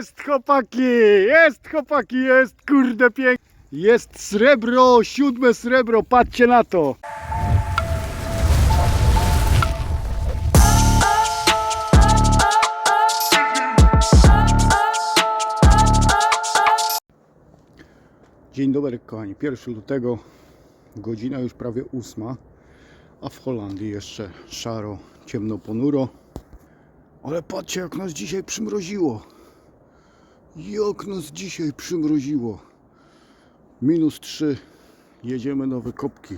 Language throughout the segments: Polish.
Jest chłopaki, jest chłopaki, jest kurde pięknie. Jest srebro, siódme srebro, patrzcie na to. Dzień dobry kochani, 1 lutego, godzina już prawie ósma, a w Holandii jeszcze szaro, ciemno, ponuro. Ale patrzcie jak nas dzisiaj przymroziło. Jak nas dzisiaj przymroziło. Minus 3, jedziemy na wykopki.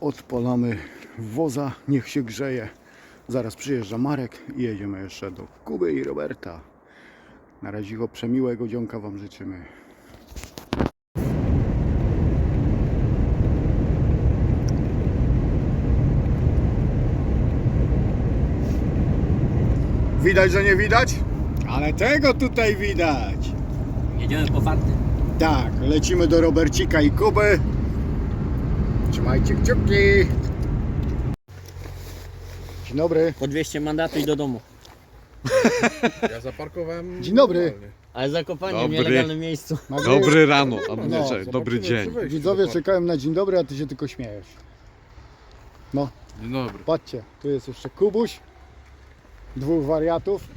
Odpalamy woza, niech się grzeje. Zaraz przyjeżdża Marek i jedziemy jeszcze do Kuby i Roberta. Na razie przemiłego dzionka Wam życzymy. Widać, że nie widać? Ale tego tutaj widać. Jedziemy po farty. Tak, lecimy do Robercika i Kuby. Trzymajcie kciuki. Dzień dobry. Po 200 mandatu i do domu. Ja zaparkowałem. Dzień dobry. normalnie. Ale zakopanie w Dobry. nielegalnym miejscu. Dobry rano, a No, czekaj, dobry dzień. Widzowie do czekają na dzień dobry, a ty się tylko śmiejesz. No, parku. Dzień dobry. patrzcie, tu jest jeszcze Kubuś, dwóch wariatów.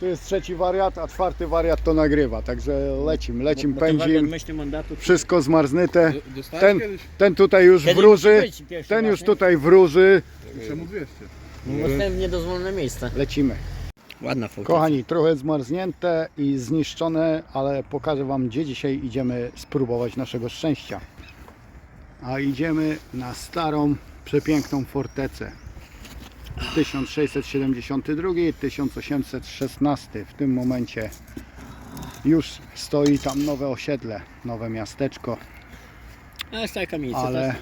Tu jest trzeci wariat, a czwarty wariat to nagrywa, także lecim, lecim, Bo- bo ten pędzim. myśli mandatu. Wszystko zmarznyte. Dostałeś Ten, kiedyś? ten tutaj już Kiedy wróży, musi być pierwszy ten już tutaj wróży. Czemu 200? Dostałem niedozwolone miejsce. Lecimy. Ładna fotka. Kochani, trochę zmarznięte i zniszczone, ale pokażę Wam, gdzie dzisiaj idziemy spróbować naszego szczęścia. A idziemy na starą, przepiękną fortecę. 1672-1816 w tym momencie już stoi tam nowe osiedle, nowe miasteczko, ale, tak?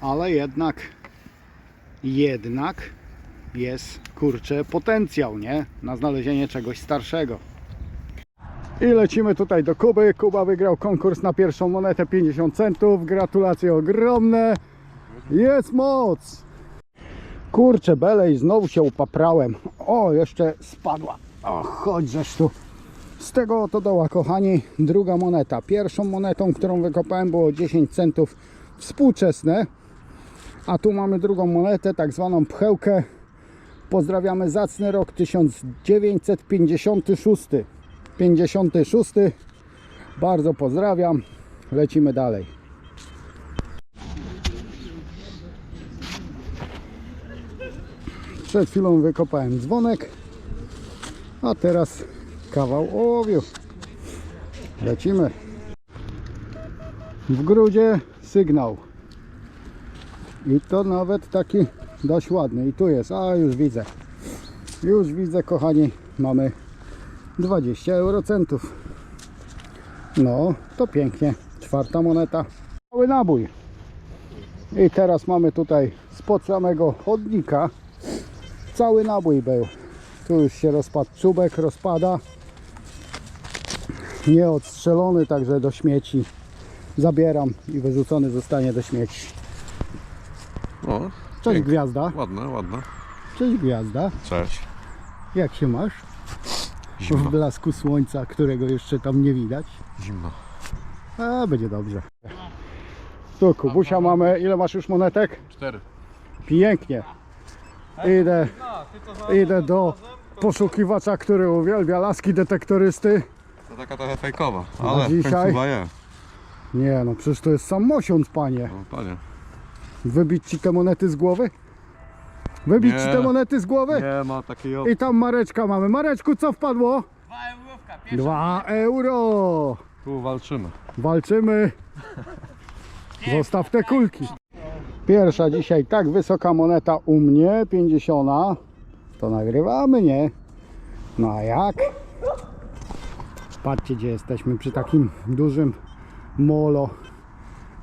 ale jednak jednak jest kurczę potencjał, nie? Na znalezienie czegoś starszego. I lecimy tutaj do Kuby. Kuba wygrał konkurs na pierwszą monetę 50 centów. Gratulacje ogromne. Jest moc! Kurczę, belej, znowu się upaprałem. O, jeszcze spadła. O, chodźżeż tu. Z tego oto doła, kochani, druga moneta. Pierwszą monetą, którą wykopałem było 10 centów współczesne. A tu mamy drugą monetę, tak zwaną pchełkę. Pozdrawiamy zacny rok 1956. 56. Bardzo pozdrawiam. Lecimy dalej. Przed chwilą wykopałem dzwonek, a teraz kawał ołowiu. Lecimy. W grudzie sygnał. I to nawet taki dość ładny. I tu jest, a już widzę. Już widzę, kochani, mamy 20 eurocentów. No, to pięknie. Czwarta moneta. Cały nabój. I teraz mamy tutaj spod samego chodnika cały nabój był. Tu już się rozpadł czubek, rozpada. Nieodstrzelony, także do śmieci zabieram i wyrzucony zostanie do śmieci. O, Cześć pięknie. Gwiazda. ładne, ładne. Cześć Gwiazda. Cześć. Jak się masz? W Zimno, blasku słońca, którego jeszcze tam nie widać. zimno. A, będzie dobrze. Tu Kubusia mamy. Ile masz już monetek? Cztery. Pięknie. Idę, idę do poszukiwacza, który uwielbia laski detektorysty. To taka trochę fejkowa, Na ale dzisiaj? chyba je. Nie no, przecież to jest sam mosiąc, panie. No, panie. Wybić ci te monety z głowy? Wybić Nie. ci te monety z głowy? Nie ma takiej opcji. I tam Mareczka mamy. Mareczku, co wpadło? Dwa euro. Tu walczymy. Walczymy. Zostaw te kulki. Pierwsza dzisiaj tak wysoka moneta u mnie, 50. To nagrywamy, nie? No a jak? Patrzcie gdzie jesteśmy, przy takim dużym molo.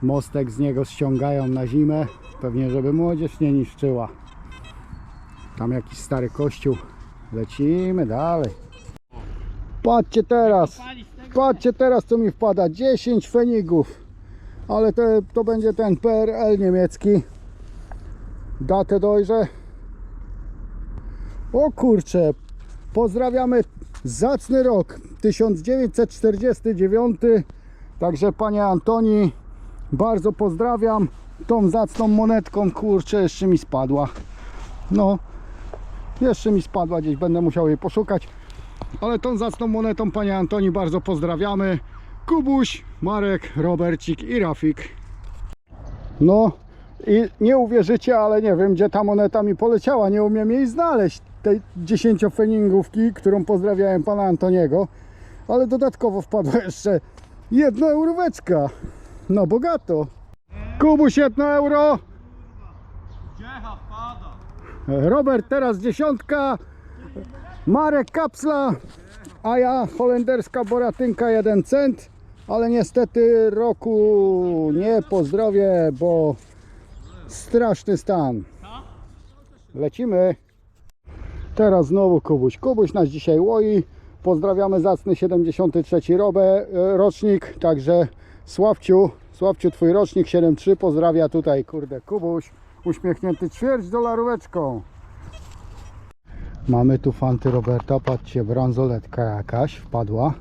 Mostek z niego ściągają na zimę. Pewnie żeby młodzież nie niszczyła. Tam jakiś stary kościół. Lecimy dalej. Patrzcie teraz. Patrzcie teraz co mi wpada. 10 fenigów. Ale to, to będzie ten PRL niemiecki. Datę dojrzę. O kurcze. Pozdrawiamy Zacny rok 1949. Także panie Antoni, bardzo pozdrawiam. Tą zacną monetką, kurczę, jeszcze mi spadła. No, jeszcze mi spadła, gdzieś będę musiał jej poszukać. Ale tą zacną monetą, panie Antoni, bardzo pozdrawiamy. Kubuś, Marek, Robercik i Rafik. No i nie uwierzycie, ale nie wiem, gdzie ta moneta mi poleciała. Nie umiem jej znaleźć. Tej 10-feningówki, którą pozdrawiałem pana Antoniego. Ale dodatkowo wpadła jeszcze jedna euróweczka. No bogato. Kubuś, jedno euro. Robert teraz dziesiątka. Marek kapsla. A ja holenderska boratynka 1 cent. Ale niestety roku nie pozdrowię, bo straszny stan. Lecimy. Teraz znowu Kubuś. Kubuś nas dzisiaj łoi. Pozdrawiamy zacny 73 robę, e, rocznik. Także Sławciu, Sławciu twój rocznik 73 pozdrawia tutaj kurde Kubuś. Uśmiechnięty ćwierć dolaróweczką. Mamy tu fanty Roberta, patrzcie, bransoletka jakaś wpadła.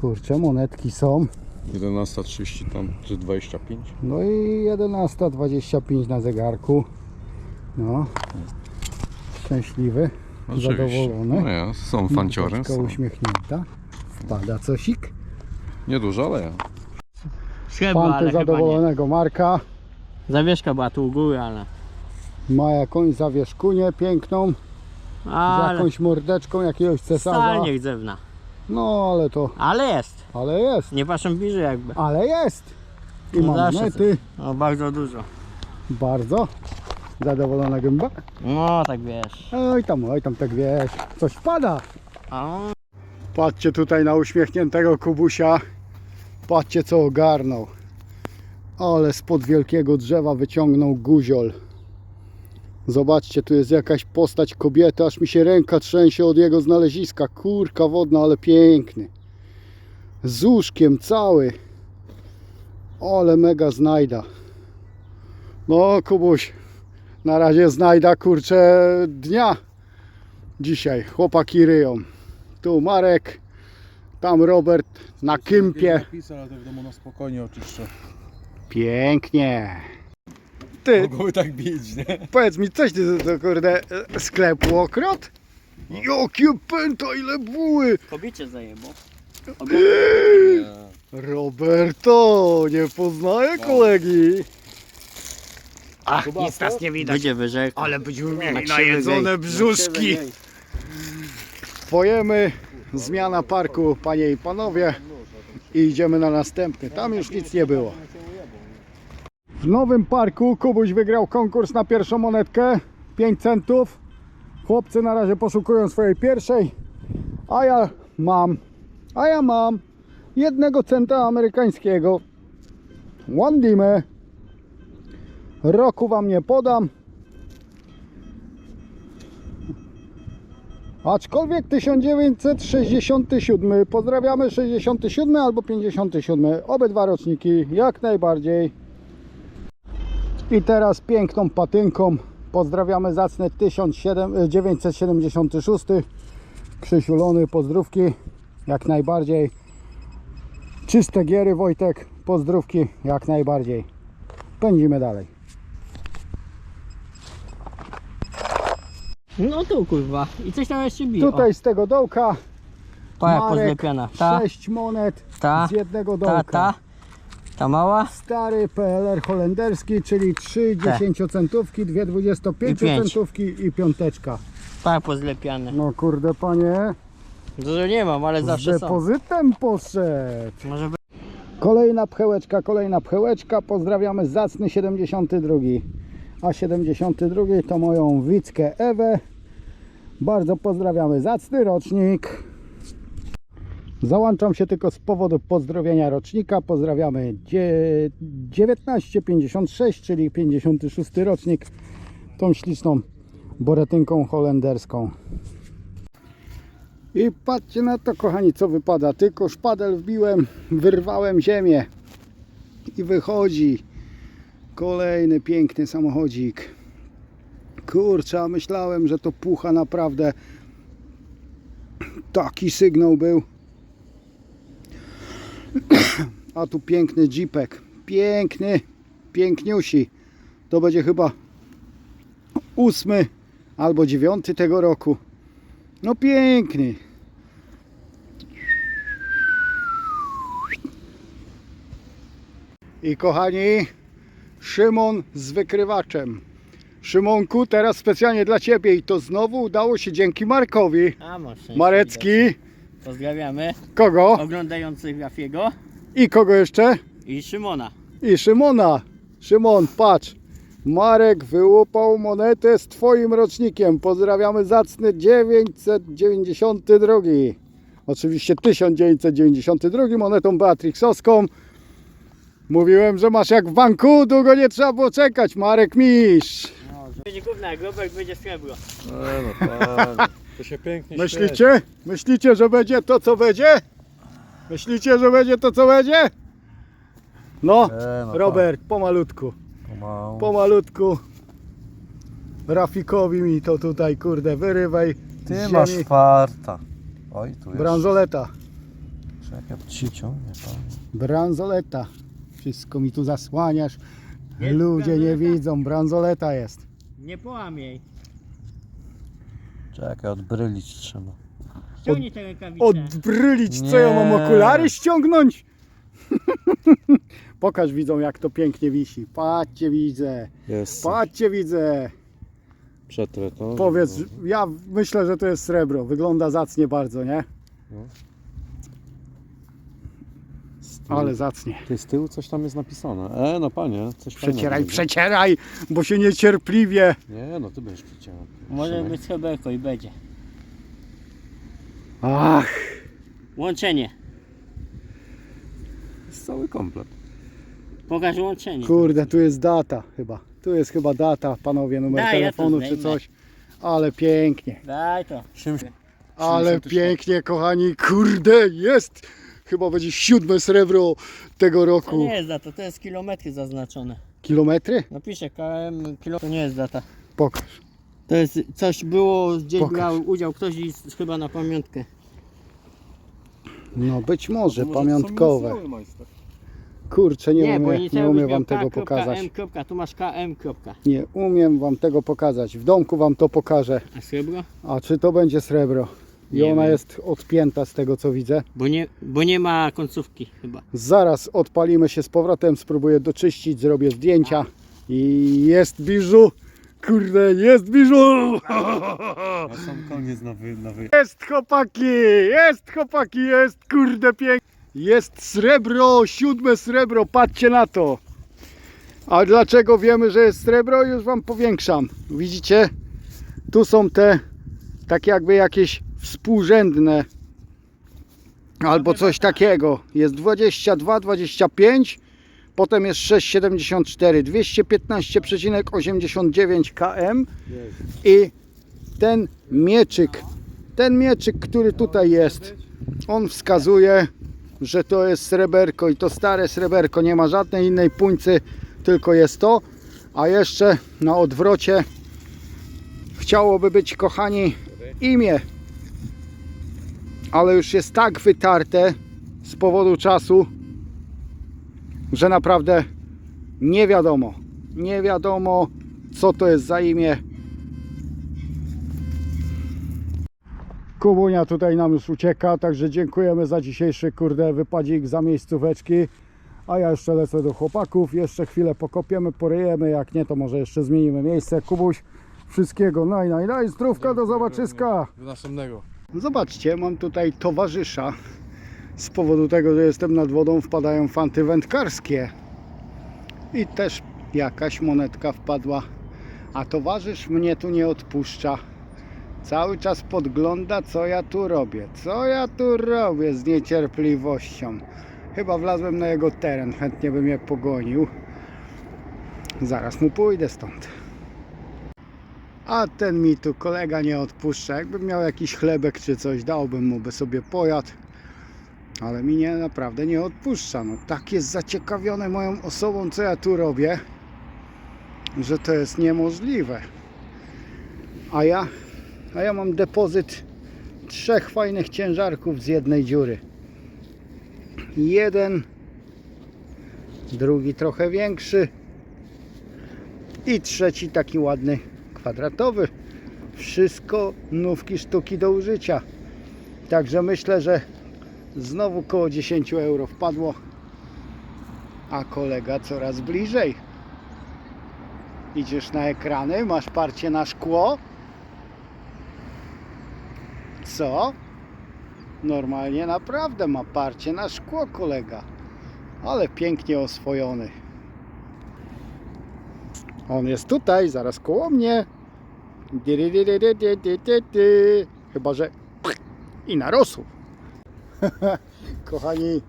Kurczę, monetki są. 11.30 tam, czy 25? No i 11.25 na zegarku. No. Szczęśliwy, zadowolony. No ja, są fanciory. Troszkę Są. uśmiechnięta. Wpada cosik. Niedużo, ale ja. Chyba, Fanty ale chyba nie. zadowolonego Marka. Zawieszka była tu u góry, ale... Ma jakąś zawieszkunię piękną. Z Ale... jakąś mordeczką jakiegoś cesarza. Wcale nie gdzewna. No ale to, Ale jest. ale jest. Nie patrzę bliżej jakby. Ale jest. I No ma zawsze monety. No bardzo dużo. Bardzo. Zadowolona gęba. No tak wiesz. Oj tam, oj tam tak wiesz. Coś wpada. A, Patrzcie tutaj na uśmiechniętego Kubusia. Patrzcie co ogarnął. Ale spod wielkiego drzewa wyciągnął guziol. Zobaczcie, tu jest jakaś postać kobiety, aż mi się ręka trzęsie od jego znaleziska. Kurka wodna, ale piękny. Z łóżkiem cały. Ale mega znajda. No Kubuś, na razie znajda kurczę dnia. Dzisiaj chłopaki ryją. Tu Marek, tam Robert na kympie. Napis, ale to w domu na spokojnie oczyszczę. Pięknie. Ty, Mogły tak bić, nie? powiedz mi, coś ty to kurde e, sklepu okrot? Jakie pęta, ile buły! kobiecie zajebą. Roberto, nie poznaję kolegi. Ach, nic nas nie widać. Będzie wyżej. Ale będziemy mieli krzywy najedzone brzuszki. Pojemy, zmiana parku, panie i panowie. I idziemy na następny. Tam już nic nie było. W nowym parku Kubuś wygrał konkurs na pierwszą monetkę. 5 centów. Chłopcy na razie poszukują swojej pierwszej. A ja mam, a ja mam jednego centa amerykańskiego. One dime. Roku wam nie podam. Aczkolwiek 1967. Pozdrawiamy 67 albo 57. Obydwa roczniki jak najbardziej. I teraz piękną patynką pozdrawiamy zacny 1976. Krzysiulony, pozdrówki jak najbardziej. Czyste giery Wojtek, pozdrówki jak najbardziej. Pędzimy dalej. No tu kurwa. I coś tam jeszcze bije. Tutaj z tego dołka Marek, pozlepiona. Ta, 6 monet ta, z jednego dołka. ta. Ta mała. Stary PLR holenderski, czyli 3 Te. 10-centówki, 2 I pięć. 25-centówki i piąteczka. Jak pozlepiane. No kurde panie, Dużo nie mam, ale z zawsze są. depozytem poszedł. Może być. Kolejna pchełeczka, kolejna pchełeczka. Pozdrawiamy zacny 72. A 72 to moją Wickę Ewę. Bardzo pozdrawiamy zacny rocznik. Załączam się tylko z powodu pozdrowienia rocznika. Pozdrawiamy dzie- 1956, czyli 56 rocznik. Tą śliczną boretynką holenderską. I patrzcie na to, kochani, co wypada. Tylko szpadel wbiłem, wyrwałem ziemię i wychodzi kolejny piękny samochodzik. Kurczę, myślałem, że to pucha naprawdę Taki sygnał był. A tu piękny jeepek. Piękny, piękniusi. To będzie chyba ósmy albo dziewiąty tego roku. No piękny. I kochani, Szymon z wykrywaczem. Szymonku, teraz specjalnie dla Ciebie i to znowu udało się dzięki Markowi. A Marecki, Pozdrawiamy kogo? oglądających Grafiego I kogo jeszcze? i Szymona. I Szymona. Szymon, patrz. Marek wyłupał monetę z Twoim rocznikiem. Pozdrawiamy zacny 992. Oczywiście 1992 monetą Beatrixowską. Mówiłem, że masz jak w banku, długo nie trzeba było czekać. Marek Misz. Będzie gówna, grobek będzie srebro. No, no, to się pięknie Myślicie? Myślicie, że będzie to, co będzie? Myślicie, że będzie to, co będzie? No, E, no Robert, pomalutku. Pomału. Pomalutku. Rafikowi mi to tutaj, kurde, wyrywaj Ty z masz ziemi. farta. Oj, tu jest. Bransoleta. Czekaj, ci ciągnie pan. Bransoleta. Wszystko mi tu zasłaniasz. Jest Ludzie nie bransoleta? widzą, bransoleta jest. Nie połam jej. Czekaj, odbrylić trzeba. Ściągnij te rękawice. Odbrylić, co ja mam Nie. okulary ściągnąć? Pokaż widzom jak to pięknie wisi. Patrzcie widzę, Jest. patrzcie widzę. Przetrę to. Powiedz, ja myślę, że to jest srebro. Wygląda zacnie bardzo, nie? No. Ale zacnie. Ty z tyłu coś tam jest napisane. E, no panie, coś Przecieraj, fajnego. przecieraj, bo się niecierpliwie. Nie, no ty będziesz przecierał. Może być sreberko i będzie. Ach, Łączenie. Jest cały komplet. Pokaż łączenie. kurde, tu jest data chyba. Tu jest chyba data, panowie, numer Daj, ja to telefonu czy zdejmę. coś. Ale pięknie, Daj to. Ale 70 pięknie, kochani, kurde, jest. Chyba będzie siódme srebro tego To roku. nie jest data, to jest kilometry zaznaczone. Kilometry? Napiszę KM, kilo... to nie jest data. Pokaż. To jest coś było, gdzieś Pokaż. brał udział ktoś i chyba na pamiątkę. No być może, pamiątkowe. Kurczę, nie, umiem, nie umiem wam tego pokazać. M, kropka, tu masz KM. Kropka. Nie umiem wam tego pokazać. W domku wam to pokażę. A srebro? A czy to będzie srebro? I Nie ona wiem. jest odpięta z tego co widzę. Bo nie, bo nie ma końcówki chyba. Zaraz odpalimy się z powrotem, spróbuję doczyścić, zrobię zdjęcia i jest biżu. Kurde, jest biżu! A sam koniec na wy... Na wy... Jest chłopaki, jest chłopaki, jest kurde pięknie. Jest srebro, siódme srebro, patrzcie na to. A dlaczego wiemy, że jest srebro? Już wam powiększam. Widzicie? Tu są te tak jakby jakieś współrzędne albo coś takiego. Jest 22, 25, potem jest 6,74, 215,89 km i ten mieczyk, ten mieczyk, który tutaj jest, on wskazuje, że to jest sreberko i to stare sreberko, nie ma żadnej innej puńcy, tylko jest to, a jeszcze na odwrocie chciałoby być, kochani, imię, ale już jest tak wytarte z powodu czasu, że naprawdę nie wiadomo, nie wiadomo co to jest za imię, Kubunia tutaj nam już ucieka, także dziękujemy za dzisiejszy kurde wypadzik za miejscóweczki. A ja jeszcze lecę do chłopaków, jeszcze chwilę pokopiemy, poryjemy, jak nie to może jeszcze zmienimy miejsce. Kubuś, wszystkiego naj, naj, naj, zdrówka, do zobaczyska. Do następnego. Zobaczcie, mam tutaj towarzysza. Z powodu tego, że jestem nad wodą, wpadają fanty wędkarskie. I też jakaś monetka wpadła. A towarzysz mnie tu nie odpuszcza. Cały czas podgląda, co ja tu robię. Co ja tu robię z niecierpliwością. Chyba wlazłem na jego teren, chętnie bym je pogonił. Zaraz mu pójdę stąd. A ten mi tu kolega nie odpuszcza. Jakbym miał jakiś chlebek czy coś, dałbym mu by sobie pojadł. Ale mi nie, naprawdę nie odpuszcza. No, tak jest zaciekawiony moją osobą, co ja tu robię, że to jest niemożliwe. A ja, a ja mam depozyt trzech fajnych ciężarków z jednej dziury. Jeden, drugi trochę większy i trzeci taki ładny kwadratowy. Wszystko nówki sztuki do użycia. Także myślę, że znowu koło 10 euro wpadło, a kolega coraz bliżej. Idziesz na ekrany, masz parcie na szkło. Co? Normalnie naprawdę ma parcie na szkło kolega. Ale pięknie oswojony. On jest tutaj, zaraz koło mnie. Chyba, że i narosł. Kochani,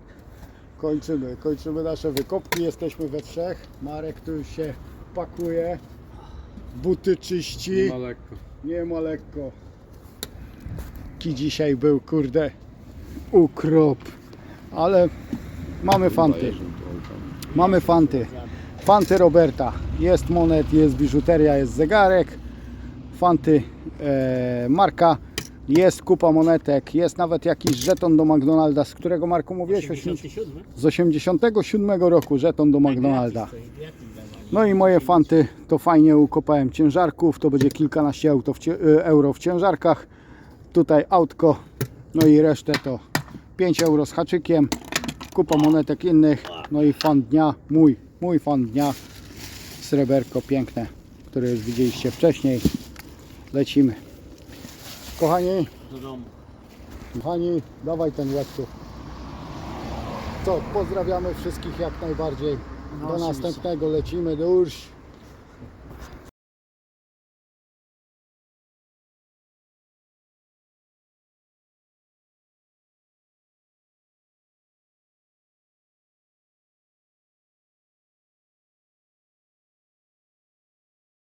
kończymy. Kończymy nasze wykopki. Jesteśmy we trzech. Marek tu już się pakuje. Buty czyści. Nie ma lekko. Nie ma lekko. Ki dzisiaj był, kurde, ukrop. Ale mamy fanty. Mamy fanty. Fanty Roberta. Jest monet, jest biżuteria, jest zegarek. Fanty e, Marka. Jest kupa monetek. Jest nawet jakiś żeton do McDonalda. Z którego Marku mówiłeś? 87? Z 87 roku żeton do McDonalda. No i moje fanty to fajnie ukopałem ciężarków, to będzie kilkanaście auto w y, euro w ciężarkach. Tutaj autko, no i resztę to 5 euro z haczykiem, kupa monetek innych, no i fan dnia, mój, mój fan dnia, sreberko piękne, które już widzieliście wcześniej. Lecimy. Kochani, Do domu. kochani, dawaj ten łeb tu. Co, pozdrawiamy wszystkich jak najbardziej. Do No, następnego lecimy do Urś.